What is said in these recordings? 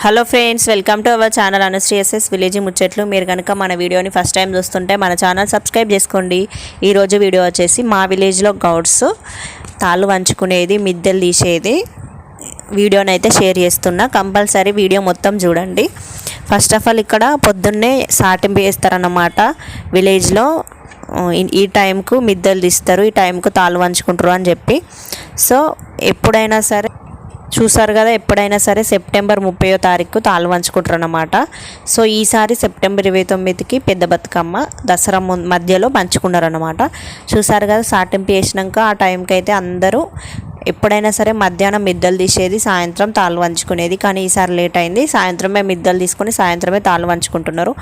Hello friends welcome to our channel అనుశ్రీఎస్ఎస్ village ముచ్చట్లు. మీరు కనుక మన వీడియోని ఫస్ట్ టైం చూస్తుంటే మన ఛానల్ సబ్స్క్రైబ్ చేసుకోండి. ఈరోజు వీడియో వచ్చేసి మా విలేజ్లో గౌడ్స్ తాళ్ళు వంచుకునేది మిద్దెలు తీసేది. వీడియోని అయితే షేర్ చేస్తున్నా. కంపల్సరీ వీడియో మొత్తం చూడండి. ఫస్ట్ ఆఫ్ ఆల్ ఇక్కడ పొద్దున్నే సాటింపు వేస్తారన్నమాట విలేజ్లో ఈ- ఈ టైంకు మిద్దెలు తీస్తారు ఈ టైంకు తాళ్ళు వంచుకుంటారు అని చెప్పి. సో ఎప్పుడైనా సరే చూసారు కదా ఎప్పుడైనా సరే సెప్టెంబర్ ముప్పయో తారీఖు తాళ్ళు వంచుకుంటారు అనమాట సో ఈసారి సెప్టెంబర్ ఇరవై తొమ్మిదికి పెద్ద బతుకమ్మ దసరా ము- మధ్యలో పంచుకున్నారు అనమాట చూసారు కదా సాటింపు వేసినాక ఆ టైంకి అయితే అందరూ ఎప్పుడైనా సరే మధ్యాహ్నం మిద్దలు తీసేది సాయంత్రం తాళ్ళు వంచుకునేది. కానీ ఈసారి లేట్ అయింది. సాయంత్రమే మిద్దలు తీసుకొని సాయంత్రమే తాళ్ళు వంచుకుంటున్నారు.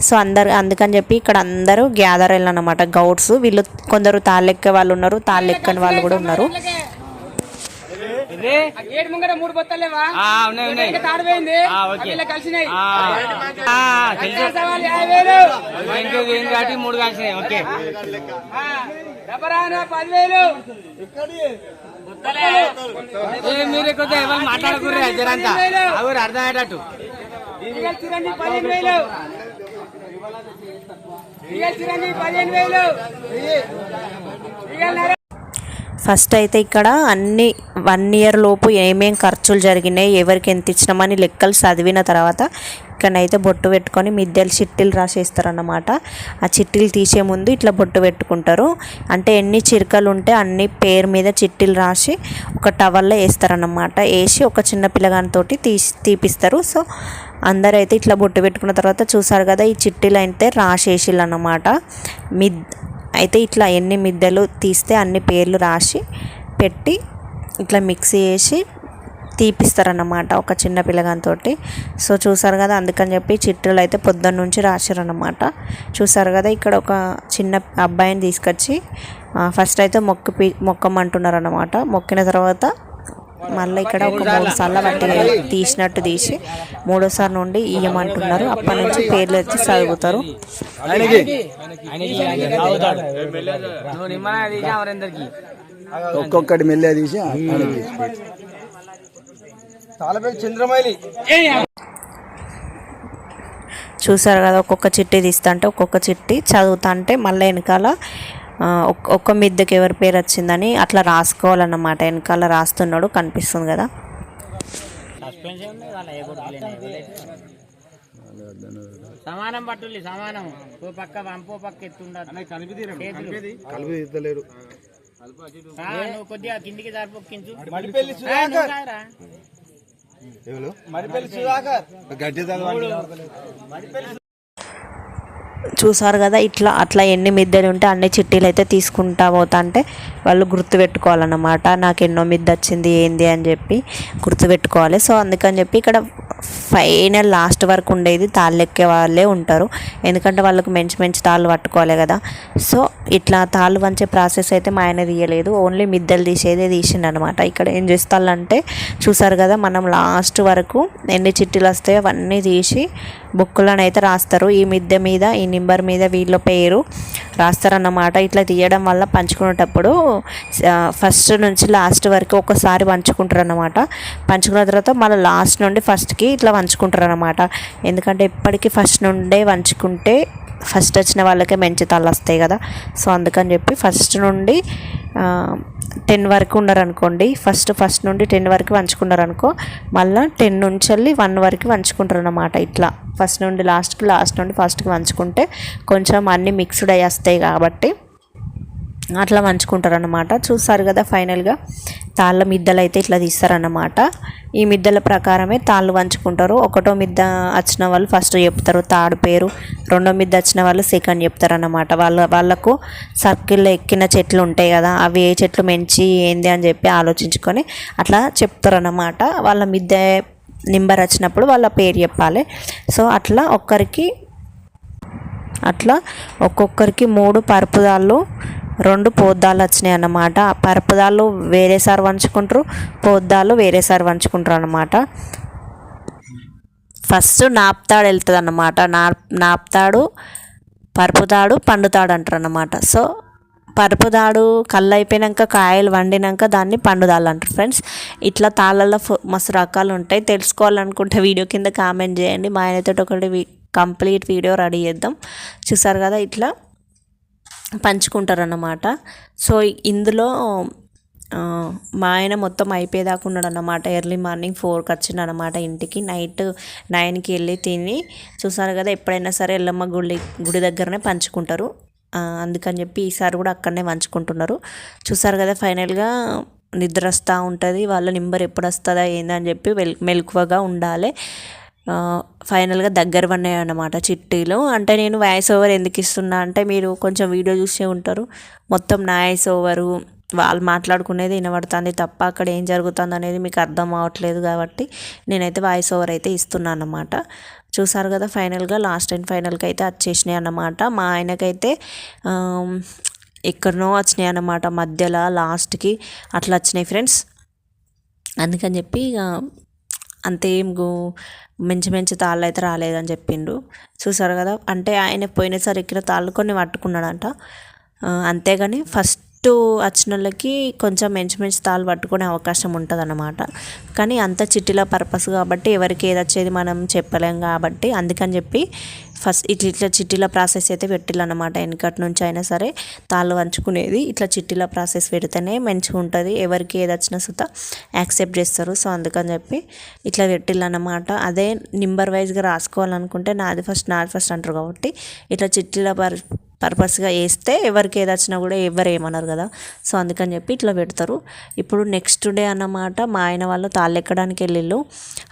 సో అందరు అందుకని చెప్పి ఇక్కడ అందరూ గ్యాదర్ వెళ్ళనమాట గౌడ్స్ వీళ్ళు కొందరు తాళ్ళెక్కే వాళ్ళు ఉన్నారు తాళ్ళెక్కని వాళ్ళు కూడా ఉన్నారు. గేట్ ముంగట మూడు బొత్తలేవా? ఉన్నాయి ఉన్నాయి. అవి కలిసినాయి. కాబట్టి మూడు కలిసినాయి ఓకే. పదివేలు. మీరే కొద్దిగా ఎవరు మాట్లాడకూడదు జరంతా అవరు అర్థమయ్యేటట్టు. ఇక చిరంజీవి పదిహేను వేలు. పదిహేను వేలు. ఫస్ట్ అయితే ఇక్కడ అన్ని వన్ ఇయర్ లోపు ఏమేం ఖర్చులు జరిగినాయి ఎవరికి ఎంత ఇచ్చినామని లెక్కలు చదివిన తర్వాత ఇక్కడనైతే బొట్టు పెట్టుకొని మిద్దెలు చిట్టీలు రాసేస్తారన్నమాట. ఆ చిట్టీలు తీసే ముందు ఇట్లా బొట్టు పెట్టుకుంటారు. అంటే ఎన్ని చిరకలు ఉంటే అన్ని పేరు మీద చిట్టీలు రాసి ఒక టవల్లో వేస్తారన్నమాట. వేసి ఒక చిన్న పిల్లగానితోటి తీసి తీపిస్తారు. సో అందరూ అయితే ఇట్లా బొట్టు పెట్టుకున్న తర్వాత చూసారు కదా ఈ చిట్టీలు అయితే రాసేసిళ్ళు అన్నమాట మిద్ అయితే ఇట్లా ఎన్ని మిద్దెలు తీస్తే అన్ని పేర్లు రాసి పెట్టి ఇట్లా మిక్సీ చేసి తీపిస్తారన్నమాట ఒక చిన్న పిల్లగాంతో సో చూసారు కదా అందుకని చెప్పి చిట్టలు అయితే పొద్దున్న నుంచి రాశారన్నమాట చూసారు కదా ఇక్కడ ఒక చిన్న అబ్బాయిని తీసుకొచ్చి ఫస్ట్ అయితే మొక్క పీ మొక్కమంటున్నారన్నమాట. మొక్కిన తర్వాత మళ్ళీ ఇక్కడ ఒక మూడు సార్లు వట్టి తీసినట్టు తీసి మూడోసారి నుండి ఇయ్యమంటున్నారు. అప్పటి నుంచి పేర్లు వచ్చి చదువుతారు. ఒక్కొక్కటి మెల్లె తీసి చంద్రమైలి. చూసారు కదా ఒక్కొక్క చిట్టి తీస్తా అంటే ఒక్కొక్క చిట్టి చదువుతా అంటే మళ్ళీ వెనకాల ఒక్క మిద్దెకి ఎవరి పేరు వచ్చిందని అట్లా రాసుకోవాలన్నమాట. వెనకాల రాస్తున్నాడు కనిపిస్తుంది కదా. సమానం పట్టుల్లి సమానం. ఓ పక్క వంపో పక్క ఎత్తుండదు కొద్దిగా కిందికి సరిపోక్కించు మడిపెల్లి సుధాకర్. చదవండి. చూసారు కదా ఇట్లా అట్లా ఎన్ని మిద్దెలు ఉంటే అన్ని చిట్టీలు అయితే తీసుకుంటా పోతా అంటే వాళ్ళు గుర్తు పెట్టుకోవాలన్నమాట నాకు ఎన్నో మిద్దె వచ్చింది ఏంది అని చెప్పి గుర్తు పెట్టుకోవాలి సో అందుకని చెప్పి ఇక్కడ ఫైనల్ లాస్ట్ వరకు ఉండేది తాళ్ళు ఎక్కే వాళ్ళే ఉంటారు. ఎందుకంటే వాళ్ళకు మంచి మంచి తాళ్ళు పట్టుకోవాలి కదా. సో ఇట్లా తాళ్ళు వంచే ప్రాసెస్ అయితే మా ఆయన తీయలేదు. ఓన్లీ మిద్దెలు తీసేదే తీసిండు అనమాట ఇక్కడ ఏం చేస్తాళ్ళంటే చూసారు కదా మనం లాస్ట్ వరకు ఎన్ని చిట్టీలు వస్తాయో అవన్నీ తీసి బుక్కులను అయితే రాస్తారు. ఈ మిద్దె మీద ఈ నెంబర్ మీద వీళ్ళ పేరు రాస్తారన్నమాట. ఇట్లా తీయడం వల్ల పంచుకునేటప్పుడు ఫస్ట్ నుంచి లాస్ట్ వరకు ఒకసారి పంచుకుంటారు అన్నమాట పంచుకున్న తర్వాత మళ్ళీ లాస్ట్ నుండి ఫస్ట్కి ఇట్లా పంచుకుంటారు అన్నమాట ఎందుకంటే ఎప్పటికీ ఫస్ట్ నుండే పంచుకుంటే ఫస్ట్ వచ్చిన వాళ్ళకే మంచి తల్లు వస్తాయి కదా. సో అందుకని చెప్పి ఫస్ట్ నుండి టెన్ వరకు ఉన్నారనుకోండి ఫస్ట్ ఫస్ట్ నుండి టెన్ వరకు వంచుకున్నారనుకో మళ్ళీ టెన్ నుంచి వెళ్ళి వన్ వరకు పంచుకుంటారు అన్నమాట ఇట్లా. ఫస్ట్ నుండి లాస్ట్కి లాస్ట్ నుండి ఫస్ట్కి వంచుకుంటే కొంచెం అన్నీ మిక్స్డ్ అయ్యి వస్తాయి కాబట్టి అట్లా వంచుకుంటారనమాట చూస్తారు కదా ఫైనల్గా తాళ్ళ మిద్దలు అయితే ఇట్లా తీస్తారన్నమాట. ఈ మిద్దల ప్రకారమే తాళ్ళు వంచుకుంటారు. ఒకటో మిద్ద వచ్చిన వాళ్ళు ఫస్ట్ చెప్తారు తాడు పేరు. రెండో మిద్ద వచ్చిన వాళ్ళు సెకండ్ చెప్తారు అన్నమాట వాళ్ళ వాళ్ళకు సర్కిల్లో ఎక్కిన చెట్లు ఉంటాయి కదా అవి ఏ చెట్లు మంచి ఏంది అని చెప్పి ఆలోచించుకొని అట్లా చెప్తారన్నమాట. వాళ్ళ మిద్దె నెంబర్ వచ్చినప్పుడు వాళ్ళ పేరు చెప్పాలి. సో అట్లా ఒక్కరికి అట్లా ఒక్కొక్కరికి మూడు పరుపుదాళ్ళు రెండు పోద్దాలు వచ్చినాయి అన్నమాట. ఆ పరుపుదాళ్ళు వేరేసారి వంచుకుంటారు పోద్దాలు వేరేసారి వంచుకుంటారు అన్నమాట. ఫస్ట్ నాపుతాడు వెళ్తుంది అన్నమాట నా నాపుతాడు పరుపుతాడు పండుతాడు అంటారు అన్నమాట సో పరుపుదాడు కళ్ళు అయిపోయినాక కాయలు వండినాక దాన్ని పండుదాలు అంటారు ఫ్రెండ్స్. ఇట్లా తాళ్ళల్లో మస్తు రకాలు ఉంటాయి. తెలుసుకోవాలనుకుంటే వీడియో కింద కామెంట్ చేయండి. మా ఆయనతో ఒకటి కంప్లీట్ వీడియో రెడీ చేద్దాం. చూసారు కదా ఇట్లా పంచుకుంటారు అన్నమాట సో ఇందులో మా ఆయన మొత్తం అయిపోయేదాకా ఉన్నాడు అన్నమాట ఎర్లీ మార్నింగ్ ఫోర్కి వచ్చిండు అనమాట ఇంటికి. నైట్ నైన్కి వెళ్ళి తిని చూసారు కదా ఎప్పుడైనా సరే ఎల్లమ్మ గుడి గుడి దగ్గరనే పంచుకుంటారు. అందుకని చెప్పి ఈసారి కూడా అక్కడనే పంచుకుంటున్నారు. చూసారు కదా ఫైనల్గా నిద్ర వస్తూ ఉంటుంది వాళ్ళ నెంబర్ ఎప్పుడు వస్తుందా ఏందని చెప్పి వెల్ మెలకువగా ఉండాలి. ఫైనల్గా దగ్గర పడినాయి అన్నమాట చిట్టీలు. అంటే నేను వాయిస్ ఓవర్ ఎందుకు ఇస్తున్నా అంటే మీరు కొంచెం వీడియో చూసే ఉంటారు. మొత్తం నా వాయిస్ ఓవరు వాళ్ళు మాట్లాడుకునేది వినబడుతుంది తప్ప అక్కడ ఏం జరుగుతుంది అనేది మీకు అర్థం అవ్వట్లేదు కాబట్టి నేనైతే వాయిస్ ఓవర్ అయితే ఇస్తున్నాను అన్నమాట. చూసారు కదా ఫైనల్గా లాస్ట్ అండ్ ఫైనల్కి అయితే వచ్చేసినాయి అన్నమాట. మా ఆయనకైతే ఎక్కడనో వచ్చినాయి అన్నమాట మధ్యలో లాస్ట్కి అట్లా వచ్చినాయి ఫ్రెండ్స్. అందుకని చెప్పి ఇక అంతేం మంచి మంచి తాళ్ళు అయితే రాలేదని చెప్పిండు. చూసారు కదా అంటే ఆయన పోయినసారి ఎక్కిన తాళ్ళు కొన్ని పట్టుకున్నాడంట. అంతేగాని ఫస్ట్ వచ్చిన వాళ్ళకి కొంచెం మంచి మంచి తాళ్ళు పట్టుకునే అవకాశం ఉంటుంది అన్నమాట కానీ అంత చిట్టిలో పర్పస్ కాబట్టి ఎవరికి ఏది వచ్చేది మనం చెప్పలేం కాబట్టి అందుకని చెప్పి ఫస్ట్ ఇట్లా ఇట్లా చిట్టీల ప్రాసెస్ అయితే పెట్టిల్లన్నమాట. వెనకటి నుంచి అయినా సరే తాళ్ళు వంచుకునేది ఇట్లా చిట్టీల ప్రాసెస్ పెడితేనే మంచిగా ఉంటుంది. ఎవరికి ఏది వచ్చినా సుత యాక్సెప్ట్ చేస్తారు. సో అందుకని చెప్పి ఇట్లా పెట్టిల్లన్నమాట. అదే నెంబర్ వైజ్గా రాసుకోవాలనుకుంటే నాది ఫస్ట్ నాది ఫస్ట్ అంటారు కాబట్టి ఇట్లా చిట్టీల పర్ పర్పస్గా వేస్తే ఎవరికి ఏది వచ్చినా కూడా ఎవరు ఏమన్నారు కదా. సో అందుకని చెప్పి ఇట్లా పెడతారు. ఇప్పుడు నెక్స్ట్ డే అన్నమాట మా ఆయన వాళ్ళు తాళ్ళు ఎక్కడానికి వెళ్ళిళ్ళు.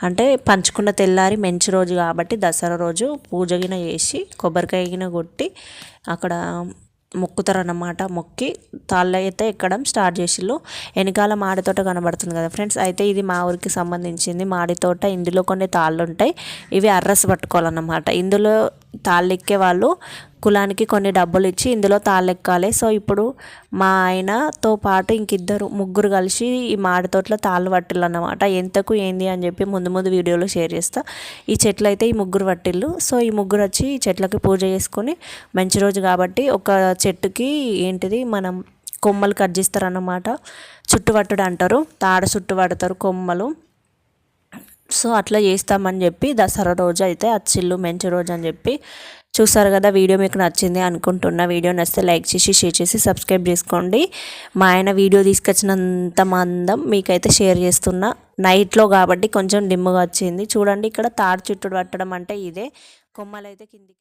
అంటే పంచుకున్న తెల్లారి మంచి రోజు కాబట్టి దసరా రోజు పూజ గిన చేసి కొబ్బరికాయ గిన కొట్టి అక్కడ మొక్కుతారన్నమాట మొక్కి తాళ్ళు అయితే ఎక్కడం స్టార్ట్ చేసిళ్ళు. వెనకాల మాడి తోట కనబడుతుంది కదా ఫ్రెండ్స్. అయితే ఇది మా ఊరికి సంబంధించింది. మాడి తోట ఇందులో కొన్ని తాళ్ళు ఉంటాయి. ఇవి అర్రస్ పట్టుకోవాలన్నమాట. ఇందులో తాళ్ళు ఎక్కే వాళ్ళు కులానికి కొన్ని డబ్బులు ఇచ్చి ఇందులో తాళ్ళెక్కాలి. సో ఇప్పుడు మా ఆయనతో పాటు ఇంకిద్దరు ముగ్గురు కలిసి ఈ మాడి తోటలో తాళ్ళు పట్టిల్లు అన్నమాట ఎంతకు ఏంది అని చెప్పి ముందు ముందు వీడియోలో షేర్ చేస్తా. ఈ చెట్లు అయితే ఈ ముగ్గురు పట్టిల్లు సో ఈ ముగ్గురు వచ్చి ఈ చెట్లకి పూజ చేసుకొని మంచి రోజు కాబట్టి ఒక చెట్టుకి ఏంటిది మనం కొమ్మలు కట్ చేస్తారన్నమాట. చుట్టుపట్టుడు అంటారు. తాడ చుట్టు పడతారు కొమ్మలు. సో అట్లా చేస్తామని చెప్పి దసరా రోజు అయితే అచ్చిల్లు మంచి రోజు అని చెప్పి చూసారు కదా వీడియో మీకు నచ్చింది అనుకుంటున్నా. వీడియో నచ్చితే లైక్ చేసి షేర్ చేసి సబ్స్క్రైబ్ చేసుకోండి. మా ఆయన వీడియో తీసుకొచ్చినంత మందం మీకైతే షేర్ చేస్తున్నా. నైట్లో కాబట్టి కొంచెం డిమ్గా వచ్చింది. చూడండి ఇక్కడ తాడు చుట్టూ పట్టడం అంటే ఇదే. కొమ్మలైతే కిందికి